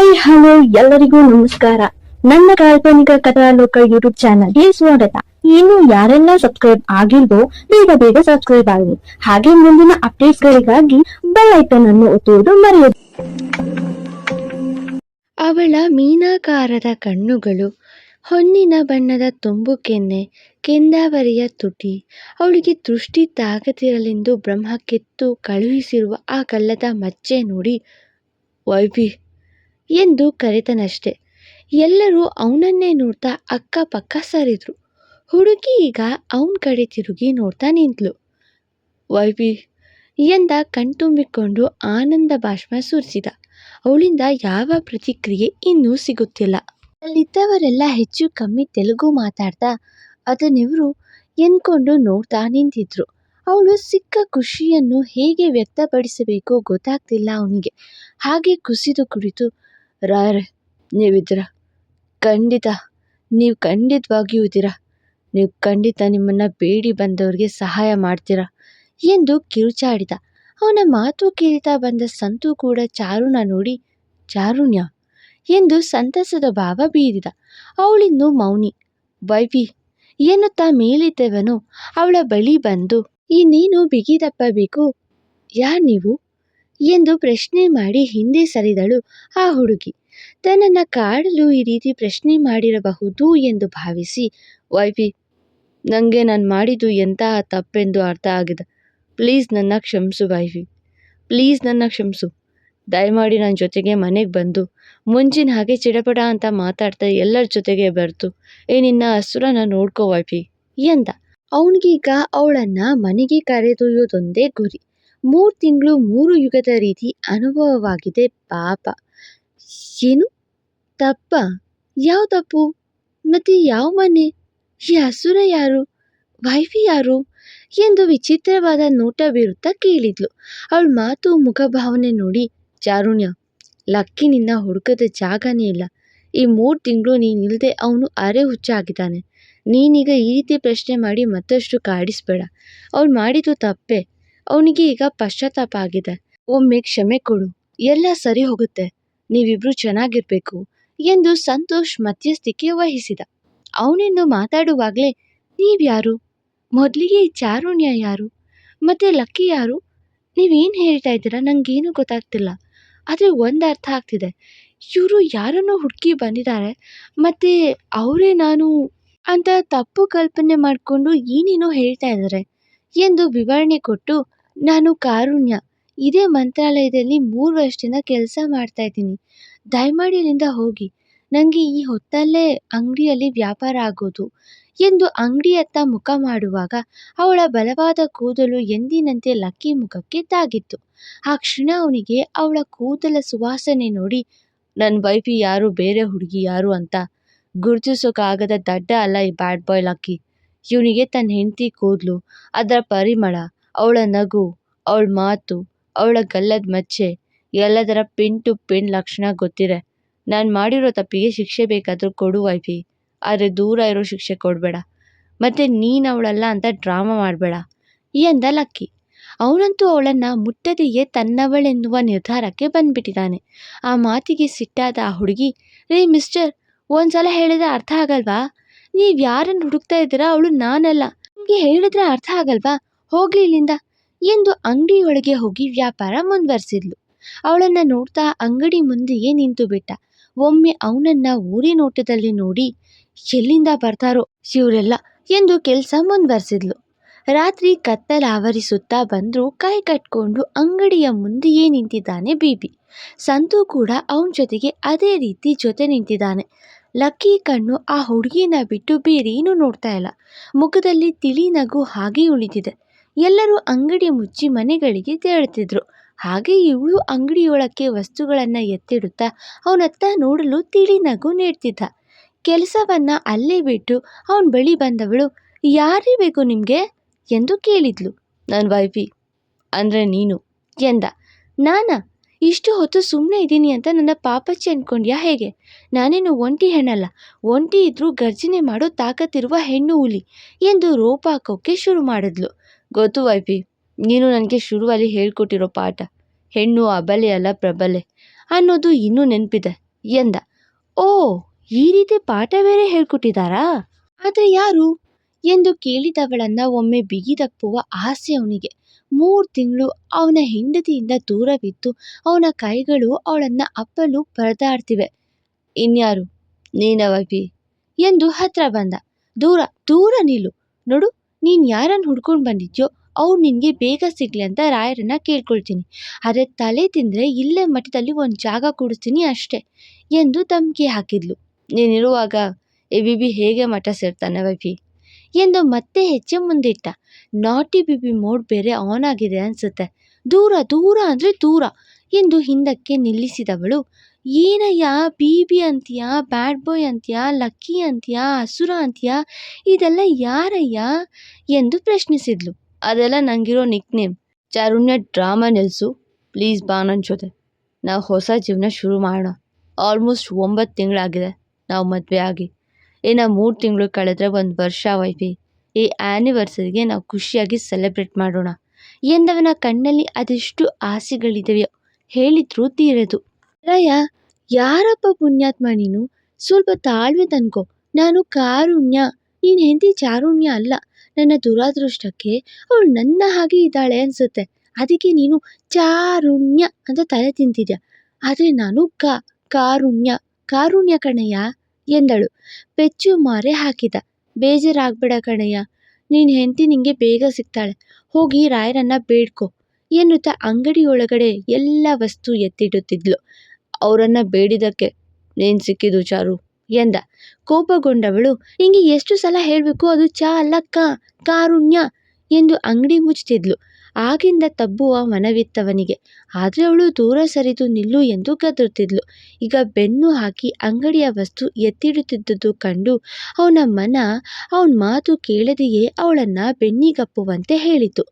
Hi, hello, ಎಲ್ಲರಿಗೂ ನಮಸ್ಕಾರ. ನನ್ನ ಕಾಲ್ಪನಿಕ ಕಥಾಲೋಕ ಯೂಟ್ಯೂಬ್ ಚಾನಲ್ಗೆ ಸ್ವಾಗತ. ಇನ್ನು ಯಾರೆಲ್ಲ ಸಬ್ಸ್ಕ್ರೈಬ್ ಆಗಿಲ್ವೋ, ಬೇಗ ಬೇಗ ಸಬ್ಸ್ಕ್ರೈಬ್ ಆಗಿ ಹಾಗೆ ಮುಂದಿನ ಅಪ್ಡೇಟ್ಸ್ ಗಳಿಗಾಗಿ ಬೆಲ್ ಐಕನ್ ಅನ್ನು ಒತ್ತುವುದು ಮರೆಯದು. ಅವಳ ಮೀನಾಕಾರದ ಕಣ್ಣುಗಳು, ಹೊನ್ನಿನ ಬಣ್ಣದ ತುಂಬು ಕೆನ್ನೆ, ಕೆಂದಾವರಿಯ ತುಟಿ, ಅವಳಿಗೆ ದೃಷ್ಟಿ ತಾಗದಿರಲೆಂದು ಬ್ರಹ್ಮ ಕೆತ್ತು ಕಳುಹಿಸಿರುವ ಆ ಕಲ್ಲದ ಮಚ್ಚೆ ನೋಡಿ, ವೈಫಿ ಎಂದು ಕರೆತನಷ್ಟೆ. ಎಲ್ಲರೂ ಅವನನ್ನೇ ನೋಡ್ತಾ ಅಕ್ಕಪಕ್ಕ ಸರಿದ್ರು. ಹುಡುಗಿ ಈಗ ಅವನ ಕಡೆ ತಿರುಗಿ ನೋಡ್ತಾ ನಿಂತ್ಲು. ವೈವಿ ಎಂದ ಕಣ್ತುಂಬಿಕೊಂಡು ಆನಂದ ಭಾಷ್ಮ ಸುರಿಸಿದ. ಅವಳಿಂದ ಯಾವ ಪ್ರತಿಕ್ರಿಯೆ ಇನ್ನೂ ಸಿಗುತ್ತಿಲ್ಲ. ಅಲ್ಲಿದ್ದವರೆಲ್ಲ ಹೆಚ್ಚು ಕಮ್ಮಿ ತೆಲುಗು ಮಾತಾಡ್ತಾ ಅದನ್ನಿವರು ಎಂದ್ಕೊಂಡು ನೋಡ್ತಾ ನಿಂತಿದ್ರು. ಅವಳು ಸಿಕ್ಕ ಖುಷಿಯನ್ನು ಹೇಗೆ ವ್ಯಕ್ತಪಡಿಸಬೇಕೋ ಗೊತ್ತಾಗ್ತಿಲ್ಲ ಅವನಿಗೆ. ಹಾಗೆ ಕುಸಿದು ಕುಳಿತು ರಾಯರೇ ನೀವಿದ್ದೀರಾ? ಖಂಡಿತ. ನೀವು ಖಂಡಿತವಾಗಿಯೂ ಇದ್ದೀರಾ? ನೀವು ಖಂಡಿತ ನಿಮ್ಮನ್ನು ಬೇಡಿ ಬಂದವರಿಗೆ ಸಹಾಯ ಮಾಡ್ತೀರಾ? ಎಂದು ಕಿರುಚಾಡಿದ. ಅವನ ಮಾತು ಕೇಳ್ತಾ ಬಂದ ಸಂತು ಕೂಡ ಚಾರುಣ ನೋಡಿ, ಚಾರುಣ್ಯ ಎಂದು ಸಂತಸದ ಭಾವ ಬೀರಿದ. ಅವಳಿಂದು ಮೌನಿ, ವೈವಿ, ಎನ್ನುತ್ತಾ ಮೇಲಿದ್ದವನು ಅವಳ ಬಳಿ ಬಂದು ಇನ್ನೇನು ಬಿಗಿದಪ್ಪಬೇಕು. ಯಾರು ನೀವು? ಎಂದು ಪ್ರಶ್ನೆ ಮಾಡಿ ಹಿಂದೆ ಸರಿದಳು ಆ ಹುಡುಗಿ. ತನ್ನನ್ನ ಕಾಡಲು ಈ ರೀತಿ ಪ್ರಶ್ನೆ ಮಾಡಿರಬಹುದು ಎಂದು ಭಾವಿಸಿ, ವೈಫಿ ನನಗೆ ನಾನು ಮಾಡಿದ್ದು ಎಂತಹ ತಪ್ಪೆಂದು ಅರ್ಥ ಆಗಿದೆ. ಪ್ಲೀಸ್ ನನ್ನ ಕ್ಷಮಿಸು ವೈಫಿ. ಪ್ಲೀಸ್ ನನ್ನ ಕ್ಷಮಿಸು. ದಯಮಾಡಿ ನನ್ನ ಜೊತೆಗೆ ಮನೆಗೆ ಬಂದು, ಮುಂಚಿನ ಹಾಗೆ ಚಿಡಪಡ ಅಂತ ಮಾತಾಡ್ತಾ ಎಲ್ಲರ ಜೊತೆಗೆ ಬರ್ತು ಏ ನಿನ್ನ ಹಸುರನ ನೋಡ್ಕೋ ವೈಫಿ, ಎಂದ. ಅವನಿಗೀಗ ಅವಳನ್ನ ಮನೆಗೆ ಕರೆದೊಯ್ಯೋದೊಂದೇ ಗುರಿ. ಮೂರು ತಿಂಗಳು ಮೂರು ಯುಗದ ರೀತಿ ಅನುಭವವಾಗಿದೆ ಪಾಪ. ಏನು? ತಪ್ಪ? ಯಾವ ತಪ್ಪು? ಮತ್ತೆ ಯಾವ ಮನೆ? ಈ ಹಸುರ ಯಾರು? ವೈಫಿ ಯಾರು? ಎಂದು ವಿಚಿತ್ರವಾದ ನೋಟ ಬೀರುತ್ತಾ ಕೇಳಿದ್ಲು. ಅವಳ ಮಾತು ಮುಖಭಾವನೆ ನೋಡಿ ಚಾರುಣ್ಯ ಲಕ್ಕಿನಿಂದ ಹುಡುಕದ ಜಾಗನೇ ಇಲ್ಲ. ಈ ಮೂರು ತಿಂಗಳು ನೀನಿಲ್ಲದೆ ಅವನು ಅರೆ ಹುಚ್ಚಾಗಿದ್ದಾನೆ ನೀನೀಗ ಈ ರೀತಿ ಪ್ರಶ್ನೆ ಮಾಡಿ ಮತ್ತಷ್ಟು ಕಾಡಿಸ್ಬೇಡ. ಅವ್ಳು ಮಾಡಿದ್ದು ತಪ್ಪೆ. ಅವನಿಗೆ ಈಗ ಪಶ್ಚಾತ್ತಾಪ ಆಗಿದೆ. ಒಮ್ಮೆ ಕ್ಷಮೆ ಕೊಡು. ಎಲ್ಲ ಸರಿ ಹೋಗುತ್ತೆ. ನೀವಿಬ್ರು ಚೆನ್ನಾಗಿರ್ಬೇಕು ಎಂದು ಸಂತೋಷ್ ಮಧ್ಯಸ್ಥಿಕೆ ವಹಿಸಿದ. ಅವನಿನ್ನು ಮಾತಾಡುವಾಗಲೇ ನೀವ್ಯಾರು ಮೊದಲಿಗೆ ಚಾರುಣ್ಯ ಯಾರು? ಮತ್ತೆ ಲಕ್ಕಿ ಯಾರು? ನೀವೇನು ಹೇಳ್ತಾ ಇದ್ದೀರಾ? ನನಗೇನು ಗೊತ್ತಾಗ್ತಿಲ್ಲ. ಆದರೆ ಒಂದು ಅರ್ಥ ಆಗ್ತಿದೆ. ಇವರು ಯಾರನ್ನೋ ಹುಡುಕಿ ಬಂದಿದ್ದಾರೆ. ಮತ್ತು ಅವರೇ ನಾನು ಅಂತ ತಪ್ಪು ಕಲ್ಪನೆ ಮಾಡಿಕೊಂಡು ಏನೇನೋ ಹೇಳ್ತಾ ಇದ್ದಾರೆ ಎಂದು ವಿವರಣೆ ಕೊಟ್ಟು ನಾನು ಕಾರುಣ್ಯ. ಇದೇ ಮಂತ್ರಾಲಯದಲ್ಲಿ ಮೂರು ವರ್ಷದಿಂದ ಕೆಲಸ ಮಾಡ್ತಾ ಇದ್ದೀನಿ. ದಯಮಾಡಿ ಇಲ್ಲಿಂದ ಹೋಗಿ. ನನಗೆ ಈ ಹೊತ್ತಲ್ಲೇ ಅಂಗಡಿಯಲ್ಲಿ ವ್ಯಾಪಾರ ಆಗೋದು. ಎಂದು ಅಂಗಡಿಯತ್ತ ಮುಖ ಮಾಡುವಾಗ ಅವಳ ಬಲವಾದ ಕೂದಲು ಎಂದಿನಂತೆ ಲಕ್ಕಿ ಮುಖಕ್ಕೆ ತಾಗಿತ್ತು. ಆ ಕ್ಷಣ ಅವನಿಗೆ ಅವಳ ಕೂದಲ ಸುವಾಸನೆ ನೋಡಿ ನನ್ನ ವೈಫಿ ಯಾರು? ಬೇರೆ ಹುಡುಗಿ ಯಾರು ಅಂತ ಗುರುತಿಸೋಕ್ಕಾಗದ ದಡ್ಡ ಅಲ್ಲ ಈ ಬ್ಯಾಡ್ ಬಾಯ್ ಲಕ್ಕಿ. ಇವನಿಗೆ ತನ್ನ ಹೆಂಡತಿ ಕೂದಲು. ಅದರ ಪರಿಮಳ. ಅವಳ ನಗು, ಅವಳ ಮಾತು, ಅವಳ ಗಲ್ಲದ ಮಚ್ಚೆ, ಎಲ್ಲದರ ಪಿನ್ ಟು ಪಿನ್ ಲಕ್ಷಣ ಗೊತ್ತಿದೆ ನಾನು ಮಾಡಿರೋ ತಪ್ಪಿಗೆ ಶಿಕ್ಷೆ ಬೇಕಾದರೂ ಕೊಡು ವೈಫಿ, ಆದರೆ ದೂರ ಇರೋ ಶಿಕ್ಷೆ ಕೊಡಬೇಡ. ಮತ್ತು ನೀನು ಅವಳಲ್ಲ ಅಂತ ಡ್ರಾಮಾ ಮಾಡಬೇಡ. ಎಂದ ಲಕ್ಕಿ. ಅವನಂತೂ ಅವಳನ್ನು ಮುಟ್ಟದೆಯೇ ತನ್ನವಳೆನ್ನುವ ನಿರ್ಧಾರಕ್ಕೆ ಬಂದುಬಿಟ್ಟಿದ್ದಾನೆ ಆ ಮಾತಿಗೆ ಸಿಟ್ಟಾದ ಆ ಹುಡುಗಿ, ರೇ ಮಿಸ್ಟರ್, ಒಂದ್ಸಲ ಹೇಳಿದ್ರೆ ಅರ್ಥ ಆಗಲ್ವಾ? ನೀವು ಯಾರನ್ನು ಹುಡುಕ್ತಾ ಇದ್ದೀರಾ? ಅವಳು ನಾನಲ್ಲ. ನಿಮಗೆ ಹೇಳಿದ್ರೆ ಅರ್ಥ ಆಗಲ್ವಾ? ಹೋಗ್ಲಿ ಇಲ್ಲಿಂದ ಎಂದು ಅಂಗಡಿಯೊಳಗೆ ಹೋಗಿ ವ್ಯಾಪಾರ ಮುಂದುವರ್ಸಿದ್ಲು. ಅವಳನ್ನು ನೋಡ್ತಾ ಅಂಗಡಿ ಮುಂದೆಯೇ ನಿಂತು ಬಿಟ್ಟ. ಒಮ್ಮೆ ಅವನನ್ನ ಊರಿ ನೋಟದಲ್ಲಿ ನೋಡಿ, ಎಲ್ಲಿಂದ ಬರ್ತಾರೋ ಇವರೆಲ್ಲ ಎಂದು ಕೆಲಸ ಮುಂದುವರ್ಸಿದ್ಲು. ರಾತ್ರಿ ಕತ್ತಲ ಆವರಿಸುತ್ತಾ ಬಂದ್ರು ಕೈ ಕಟ್ಕೊಂಡು ಅಂಗಡಿಯ ಮುಂದೆಯೇ ನಿಂತಿದ್ದಾನೆ ಬೀಬಿ ಸಂತು ಕೂಡ ಅವನ ಜೊತೆಗೆ ಅದೇ ರೀತಿ ಜೊತೆ ನಿಂತಿದ್ದಾನೆ. ಲಕ್ಕಿ ಕಣ್ಣು ಆ ಹುಡುಗಿನ ಬಿಟ್ಟು ಬೇರೇನೂ ನೋಡ್ತಾ ಇಲ್ಲ. ಮುಖದಲ್ಲಿ ತಿಳಿ ನಗು ಹಾಗೆ ಉಳಿದಿದೆ. ಎಲ್ಲರೂ ಅಂಗಡಿ ಮುಚ್ಚಿ ಮನೆಗಳಿಗೆ ತೆರಳುತ್ತಿದ್ರು ಹಾಗೆ ಇವಳು ಅಂಗಡಿಯೊಳಕ್ಕೆ ವಸ್ತುಗಳನ್ನು ಎತ್ತಿಡುತ್ತಾ ಅವನತ್ತ ನೋಡಲು ತಿಳಿ ನಗು ನೀಡ್ತಿದ್ದ. ಕೆಲಸವನ್ನ ಅಲ್ಲೇ ಬಿಟ್ಟು ಅವನ ಬಳಿ ಬಂದವಳು, ಯಾರೇ ಬೇಕು ನಿಮಗೆ? ಎಂದು ಕೇಳಿದ್ಲು. ನನ್ನ ವೈಫಿ, ಅಂದರೆ ನೀನು? ಎಂದ. ನಾನಾ? ಇಷ್ಟು ಹೊತ್ತು ಸುಮ್ಮನೆ ಇದ್ದೀನಿ ಅಂತ ನನ್ನ ಪಾಪಚ್ಚಿ ಅಂದ್ಕೊಂಡ್ಯಾ ಹೇಗೆ? ನಾನೇನು ಒಂಟಿ ಹೆಣ್ಣಲ್ಲ. ಒಂಟಿ ಇದ್ರೂ ಗರ್ಜನೆ ಮಾಡೋ ತಾಕತ್ತಿರುವ ಹೆಣ್ಣು ಹುಲಿ ಎಂದು ರೋಪಾಕೋಕ್ಕೆ ಶುರು ಮಾಡಿದ್ಲು. ಗೊತ್ತು ವೈಫಿ, ನೀನು ನನಗೆ ಶುರುವಲ್ಲಿ ಹೇಳಿಕೊಟ್ಟಿರೋ ಪಾಠ. ಹೆಣ್ಣು ಅಬಲೆ ಅಲ್ಲ ಪ್ರಬಲೆ. ಅನ್ನೋದು ಇನ್ನೂ ನೆನಪಿದೆ, ಎಂದ. ಓ, ಈ ರೀತಿ ಪಾಠ ಬೇರೆ ಹೇಳ್ಕೊಟ್ಟಿದ್ದಾರಾ ಆದರೆ ಯಾರು? ಎಂದು ಕೇಳಿದವಳನ್ನ ಒಮ್ಮೆ ಬಿಗಿದಪ್ಪುವ ಆಸೆ ಅವನಿಗೆ. ಮೂರು ತಿಂಗಳು ಅವನ ಹೆಂಡತಿಯಿಂದ ದೂರವಿದ್ದು ಅವನ ಕೈಗಳು ಅವಳನ್ನು ಅಪ್ಪಲು ಪರದಾಡ್ತಿವೆ. ಇನ್ಯಾರು? ನೀನವಪಿ ಎಂದು ಹತ್ರ ಬಂದ. ದೂರ ದೂರ ನಿಲ್ಲು. ನೋಡು ನೀನು ಯಾರನ್ನು ಹುಡ್ಕೊಂಡು ಬಂದಿದ್ಯೋ ಅವ್ರು ನಿನಗೆ ಬೇಗ ಸಿಗಲಿ ಅಂತ ರಾಯರನ್ನು ಕೇಳ್ಕೊಳ್ತೀನಿ. ಆದರೆ ತಲೆ ತಿಂದರೆ ಇಲ್ಲೇ ಮಠದಲ್ಲಿ ಒಂದು ಜಾಗ ಕೊಡಿಸ್ತೀನಿ ಅಷ್ಟೇ ಎಂದು ಧಮ್ಕಿ ಹಾಕಿದ್ಲು. ನೀನಿರುವಾಗ ಎ ಬಿಬಿ, ಹೇಗೆ ಮಠ ಸೇರ್ತಾನೆ ವೈಫಿ? ಎಂದು ಮತ್ತೆ ಹೆಜ್ಜೆ ಮುಂದಿಟ್ಟ. ನಾಟಿ ಬಿಬಿ ಮೋಡ್ ಬೇರೆ ಆನ್ ಆಗಿದೆ ಅನಿಸುತ್ತೆ. ದೂರ ದೂರ ಅಂದರೆ ದೂರ. ಎಂದು ಹಿಂದಕ್ಕೆ ನಿಲ್ಲಿಸಿದವಳು. ಏನಯ್ಯ, ಬೀಬಿ ಅಂತೀಯ, ಬ್ಯಾಡ್ ಬಾಯ್ ಅಂತೀಯ, ಲಕ್ಕಿ ಅಂತೀಯ ಹಸುರ ಅಂತೀಯ, ಇದೆಲ್ಲ ಯಾರಯ್ಯ? ಎಂದು ಪ್ರಶ್ನಿಸಿದ್ಲು. ಅದೆಲ್ಲ ನನಗಿರೋ ನಿಕ್ ನೇಮ್. ಚಾರುಣ್ಯ, ಡ್ರಾಮಾ ನಿಲ್ಲಿಸು ಪ್ಲೀಸ್ ಬಾ ನನ್ನ ಜೊತೆ. ನಾವು ಹೊಸ ಜೀವನ ಶುರು ಮಾಡೋಣ. ಆಲ್ಮೋಸ್ಟ್ ಒಂಬತ್ತು ತಿಂಗಳಾಗಿದೆ. ನಾವು ಮದುವೆ ಆಗಿ. ಇನ್ನು ಮೂರು ತಿಂಗಳು ಕಳೆದ್ರೆ ಒಂದು ವರ್ಷ ವೈಫಿ. ಈ ಆ್ಯನಿವರ್ಸರಿಗೆ ನಾವು ಖುಷಿಯಾಗಿ ಸೆಲೆಬ್ರೇಟ್ ಮಾಡೋಣ. ಎಂದವನ ಕಣ್ಣಲ್ಲಿ ಅದೆಷ್ಟು ಆಸೆಗಳಿದೆಯೋ. ಹೇಳಿದ್ರೂ ತೀರದು ರಯ, ಯಾರಪ್ಪ ಪುಣ್ಯಾತ್ಮ ನೀನು? ಸ್ವಲ್ಪ ತಾಳ್ಮೆ ತನ್ಕೋ. ನಾನು ಕಾರುಣ್ಯ. ನೀನು ಹೆಂಡತಿ ಚಾರುಣ್ಯ ಅಲ್ಲ. ನನ್ನ ದುರಾದೃಷ್ಟಕ್ಕೆ ಅವಳು ನನ್ನ ಹಾಗೆ ಇದ್ದಾಳೆ ಅನ್ಸುತ್ತೆ. ಅದಕ್ಕೆ ನೀನು ಚಾರುಣ್ಯ ಅಂತ ತಲೆ ತಿಂತಿದ್ಯ? ಆದರೆ ನಾನು ಕ, ಕಾರುಣ್ಯ. ಕಾರುಣ್ಯ ಕಣಯ್ಯ, ಎಂದಳು. ಪೆಚ್ಚು ಮಾರೆ ಹಾಕಿದ. ಬೇಜಾರಾಗ್ಬೇಡ ಕಣಯ್ಯ. ನೀನು ಹೆಂಡತಿ ನಿಂಗೆ ಬೇಗ ಸಿಗ್ತಾಳೆ. ಹೋಗಿ ರಾಯರನ್ನ ಬೇಡ್ಕೊ. ಎನ್ನುತ್ತಾ ಅಂಗಡಿಯೊಳಗಡೆ ಎಲ್ಲ ವಸ್ತು ಎತ್ತಿಡುತ್ತಿದ್ಲು. ಅವರನ್ನ ಬೇಡಿದಕ್ಕೆ ನೀನು ಸಿಕ್ಕಿದು ಚಾರು? ಎಂದ. ಕೋಪಗೊಂಡವಳು, ನಿಂಗೆ ಎಷ್ಟು ಸಲ ಹೇಳಬೇಕು? ಅದು ಚಾ ಅಲ್ಲ ಕಾರುಣ್ಯ ಎಂದು ಅಂಗಡಿ ಮುಚ್ತಿದ್ಲು ಆಗಿಂದ ತಬ್ಬುವ ಮನವಿತ್ತವನಿಗೆ. ಆದರೆ ಅವಳು ದೂರ ಸರಿದು ನಿಲ್ಲು ಎಂದು ಗದರುತ್ತಿದ್ಲು ಈಗ ಬೆನ್ನು ಹಾಕಿ ಅಂಗಡಿಯ ವಸ್ತು ಎತ್ತಿಡುತ್ತಿದ್ದುದು ಕಂಡು ಅವನ ಮನ ಅವನ ಮಾತು ಕೇಳದೆಯೇ ಅವಳನ್ನು ಬೆನ್ನಿಗಪ್ಪುವಂತೆ ಹೇಳಿತು.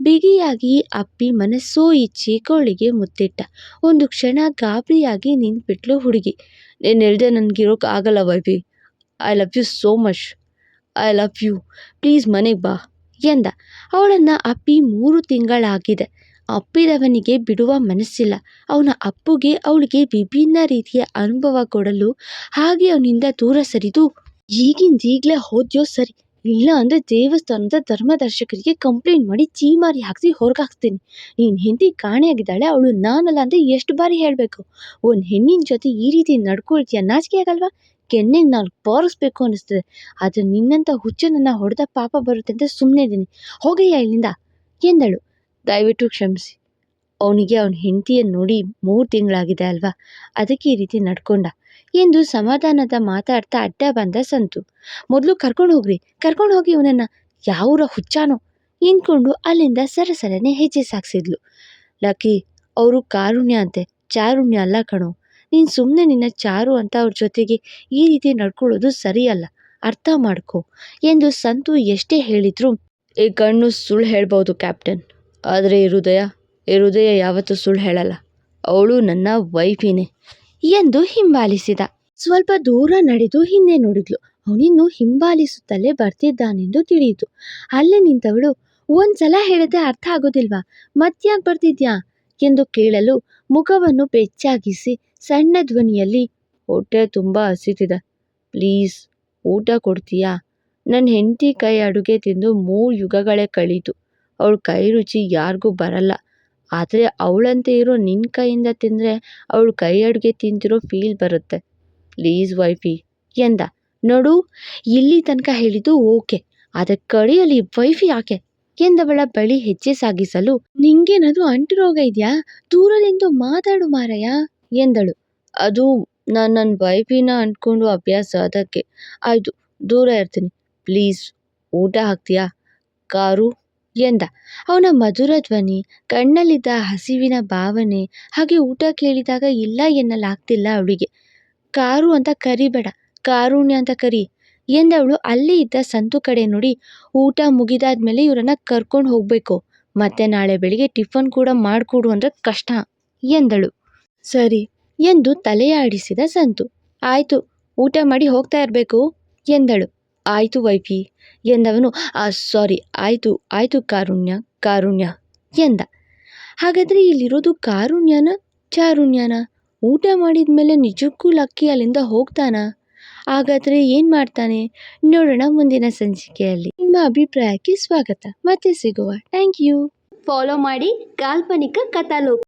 ಬಿಗಿಯಾಗಿ ಅಪ್ಪಿ ಮನಸ್ಸೋ ಇಚ್ಚಿ ಕೋಳಿಗೆ ಮುತ್ತಿಟ್ಟ. ಒಂದು ಕ್ಷಣ ಗಾಬರಿಯಾಗಿ ನಿಂತ್ಬಿಟ್ಲು ಹುಡುಗಿ. ನೀನು ಹೇಳ್ದೆ ನನಗಿರೋಕೆ ಆಗಲ್ಲ wifey I love you so much I love you please ಮನೆಗೆ ಬಾ. ಎಂದ, ಅವಳನ್ನು ಅಪ್ಪಿ ಮೂರು ತಿಂಗಳಾಗಿದೆ. ಅಪ್ಪಿದವನಿಗೆ ಬಿಡುವ ಮನಸ್ಸಿಲ್ಲ. ಅವನ ಅಪ್ಪುಗೆ ಅವಳಿಗೆ ವಿಭಿನ್ನ ರೀತಿಯ ಅನುಭವ ಕೊಡಲು ಹಾಗೆ ಅವನಿಂದ ದೂರ ಸರಿದು, ಈಗಿಂದೀಗಲೇ ಹೋದ್ಯೋ ಸರಿ. ಇಲ್ಲ ಅಂದರೆ ದೇವಸ್ಥಾನದ ಧರ್ಮದರ್ಶಕರಿಗೆ ಕಂಪ್ಲೇಂಟ್ ಮಾಡಿ ಚೀಮಾರಿ ಹಾಕಿಸಿ ಹೊರಗಾಕ್ತೀನಿ ನೀನು ಹೆಂಡತಿ ಕಾಣೆಯಾಗಿದ್ದಾಳೆ, ಅವಳು ನಾನಲ್ಲ ಅಂದರೆ ಎಷ್ಟು ಬಾರಿ ಹೇಳಬೇಕು? ಒಂದು ಹೆಣ್ಣಿನ ಜೊತೆ ಈ ರೀತಿ ನಡ್ಕೊಳ್ತೀಯ? ನಾಚಿಕೆ ಆಗಲ್ವಾ? ಕೆನ್ನೆಗೆ ನಾನು ಬಾರಿಸ್ಬೇಕು ಅನ್ನಿಸ್ತದೆ ಆದರೆ ನಿನ್ನಂಥ ಹುಚ್ಚನನ್ನು ಹೊಡೆದ ಪಾಪ ಬರುತ್ತೆ ಅಂತ ಸುಮ್ಮನೆ ಇದ್ದೀನಿ. ಹೋಗಯ್ಯ ಇಲ್ಲಿಂದ, ಎಂದಳು. ದಯವಿಟ್ಟು ಕ್ಷಮಿಸಿ. ಅವನಿಗೆ ಅವನ ಹೆಂಡತಿಯನ್ನು ನೋಡಿ ಮೂರು ತಿಂಗಳಾಗಿದೆ ಅಲ್ವಾ? ಅದಕ್ಕೆ ಈ ರೀತಿ ನಡ್ಕೊಂಡ. ಎಂದು ಸಮಾಧಾನದ ಮಾತಾಡ್ತಾ ಅಡ್ಡ ಬಂದ ಸಂತು. ಮೊದಲು ಕರ್ಕೊಂಡು ಹೋಗ್ರಿ, ಕರ್ಕೊಂಡು ಹೋಗಿ ಇವನನ್ನು. ಯಾವರ ಹುಚ್ಚಾನೋ? ಎಂದ್ಕೊಂಡು ಅಲ್ಲಿಂದ ಸರಸರನೆ ಹೆಜ್ಜೆ ಸಾಗಿಸಿದ್ಲು ಲಕ್ಕಿ, ಅವರು ಕಾರುಣ್ಯ ಅಂತೆ. ಚಾರುಣ್ಯ ಅಲ್ಲ ಕಣೋ. ನೀನು ಸುಮ್ಮನೆ ನಿನ್ನ ಚಾರು ಅಂತ ಅವ್ರ ಜೊತೆಗೆ ಈ ರೀತಿ ನಡ್ಕೊಳ್ಳೋದು ಸರಿಯಲ್ಲ. ಅರ್ಥ ಮಾಡ್ಕೊ. ಎಂದು ಸಂತು ಎಷ್ಟೇ ಹೇಳಿದ್ರು ಈ ಕಣ್ಣು ಸುಳ್ಳು ಹೇಳ್ಬೋದು ಕ್ಯಾಪ್ಟನ್. ಆದರೆ ಈ ಹೃದಯ ಈ ಹೃದಯ ಯಾವತ್ತೂ ಸುಳ್ಳು ಹೇಳಲ್ಲ. ಅವಳು ನನ್ನ ವೈಫಿನೇ. ಎಂದು ಹಿಂಬಾಲಿಸಿದ. ಸ್ವಲ್ಪ ದೂರ ನಡೆದು ಹಿಂದೆ ನೋಡಿದ್ಲು. ಅವನಿನ್ನು ಹಿಂಬಾಲಿಸುತ್ತಲೇ ಬರ್ತಿದ್ದಾನೆಂದು ತಿಳಿಯಿತು. ಅಲ್ಲೇ ನಿಂತವಳು, ಒಂದ್ಸಲ ಹೇಳದೆ ಅರ್ಥ ಆಗೋದಿಲ್ವಾ? ಮತ್ಯಾಕೆ ಬರ್ತಿದ್ಯಾ? ಎಂದು ಕೇಳಲು ಮುಖವನ್ನು ಬೆಚ್ಚಾಗಿಸಿ ಸಣ್ಣ ಧ್ವನಿಯಲ್ಲಿ ಹೊಟ್ಟೆ ತುಂಬ ಹಸಿತಿದೆ. ಪ್ಲೀಸ್, ಊಟ ಕೊಡ್ತೀಯಾ? ನನ್ನ ಹೆಂಡತಿ ಕೈ ಅಡುಗೆ ತಿಂದು ಮೂರು ಯುಗಗಳೇ ಕಳೀತು. ಅವಳ ಕೈ ರುಚಿ ಯಾರಿಗೂ ಬರಲ್ಲ. ಆದರೆ ಅವಳಂತೆ ಇರೋ ನಿನ್ನ ಕೈಯಿಂದ ತಿಂದರೆ ಅವಳ ಕೈ ಅಡುಗೆ ತಿಂತಿರೋ ಫೀಲ್ ಬರುತ್ತೆ. ಪ್ಲೀಸ್ ವೈಫಿ, ಎಂದ, ನೋಡು, ಇಲ್ಲಿ ತನಕ ಹೇಳಿದ್ದು ಓಕೆ, ಆದರೆ ಕಡೆಯಲ್ಲಿ ವೈಫಿ ಯಾಕೆ? ಎಂದವಳ ಬಳಿ ಹೆಜ್ಜೆ ಸಾಗಿಸಲು ನಿಂಗೇನದು ಅಂಟು ರೋಗ ಇದೆಯಾ? ದೂರದಿಂದ ಮಾತಾಡು ಮಾರಯ್ಯ. ಎಂದಳು. ಅದು ನಾನು ನನ್ನ ವೈಫಿನ ಅಂದ್ಕೊಂಡು ಅಭ್ಯಾಸ ಅದಕ್ಕೆ. ಆಯಿತು, ದೂರ ಇರ್ತೀನಿ. ಪ್ಲೀಸ್, ಊಟ ಹಾಕ್ತೀಯಾ? ಕಾರು, ಎಂದ. ಅವನ ಮಧುರ ಧ್ವನಿ, ಕಣ್ಣಲ್ಲಿದ್ದ ಹಸಿವಿನ ಭಾವನೆ, ಹಾಗೆ ಊಟ ಕೇಳಿದಾಗ ಇಲ್ಲ ಎನ್ನಲಾಗ್ತಿಲ್ಲ ಅವಳಿಗೆ. ಕಾರು ಅಂತ ಕರಿಬೇಡ, ಕಾರುಣ್ಯ ಅಂತ ಕರಿ, ಎಂದವಳು. ಅಲ್ಲೇ ಇದ್ದ ಸಂತು ಕಡೆ ನೋಡಿ, ಊಟ ಮುಗಿದಾದ್ಮೇಲೆ ಇವರನ್ನ ಕರ್ಕೊಂಡು ಹೋಗಬೇಕು. ಮತ್ತೆ ನಾಳೆ ಬೆಳಿಗ್ಗೆ ಟಿಫನ್ ಕೂಡ ಮಾಡಿಕೊಡು ಅಂದರೆ ಕಷ್ಟ, ಎಂದಳು. ಸರಿ ಎಂದು ತಲೆಯಾಡಿಸಿದ ಸಂತು. ಆಯಿತು, ಊಟ ಮಾಡಿ ಹೋಗ್ತಾ ಇರಬೇಕು, ಎಂದಳು. ಆಯಿತು ವೈಫಿ, ಎಂದವನು, ಆ, ಸಾರಿ, ಆಯಿತು ಆಯಿತು ಕಾರುಣ್ಯ ಕಾರುಣ್ಯ, ಎಂದ. ಹಾಗಾದರೆ ಇಲ್ಲಿರೋದು ಕಾರುಣ್ಯನ, ಚಾರುಣ್ಯನ? ಊಟ ಮಾಡಿದ ಮೇಲೆ ನಿಜಕ್ಕೂ ಲಕ್ಕಿ ಅಲ್ಲಿಂದ ಹೋಗ್ತಾನಾ? ಹಾಗಾದರೆ ಏನು ಮಾಡ್ತಾನೆ? ನೋಡೋಣ ಮುಂದಿನ ಸಂಚಿಕೆಯಲ್ಲಿ. ನಿಮ್ಮ ಅಭಿಪ್ರಾಯಕ್ಕೆ ಸ್ವಾಗತ. ಮತ್ತೆ ಸಿಗುವ. Thank you. ಫಾಲೋ ಮಾಡಿ ಕಾಲ್ಪನಿಕ ಕಥಾಲೋಕ.